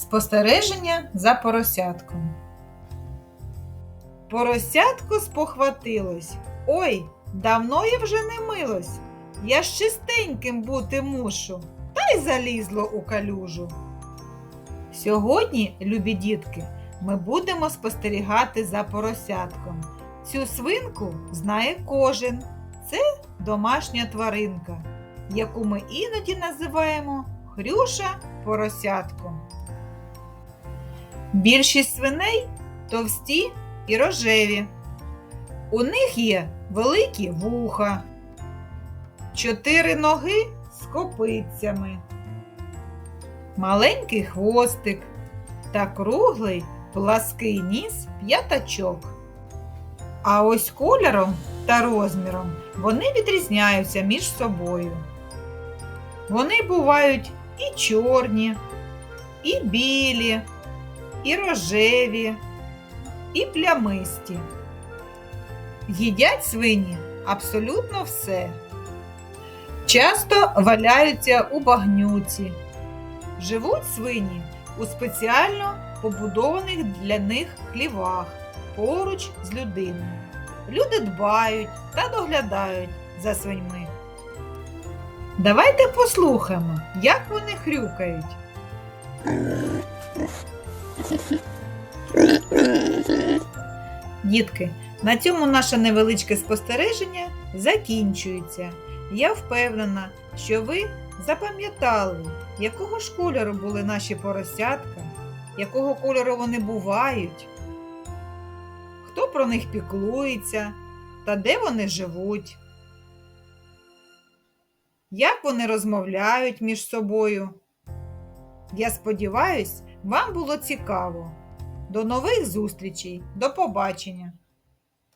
Спостереження за поросятком. Поросятко спохватилось. Ой, давно я вже не милось. Я ж чистеньким бути мушу, та й залізло у калюжу. Сьогодні, любі дітки, ми будемо спостерігати за поросятком. Цю свинку знає кожен. Це домашня тваринка, яку ми іноді називаємо Хрюша поросятком. Більшість свиней товсті і рожеві. У них є великі вуха, чотири ноги з копицями, маленький хвостик та круглий плаский ніс п'ятачок. А ось кольором та розміром вони відрізняються між собою. Вони бувають і чорні, і білі, і рожеві, і плямисті. Їдять свині абсолютно все. Часто валяються у багнюці. Живуть свині у спеціально побудованих для них хлівах поруч з людиною. Люди дбають та доглядають за свиньми. Давайте послухаємо, як вони хрюкають. Дітки, на цьому наше невеличке спостереження закінчується. Я впевнена, що ви запам'ятали, якого ж кольору були наші поросятка, якого кольору вони бувають, хто про них піклується та де вони живуть, як вони розмовляють між собою. Я сподіваюсь, вам було цікаво. До нових зустрічей, до побачення!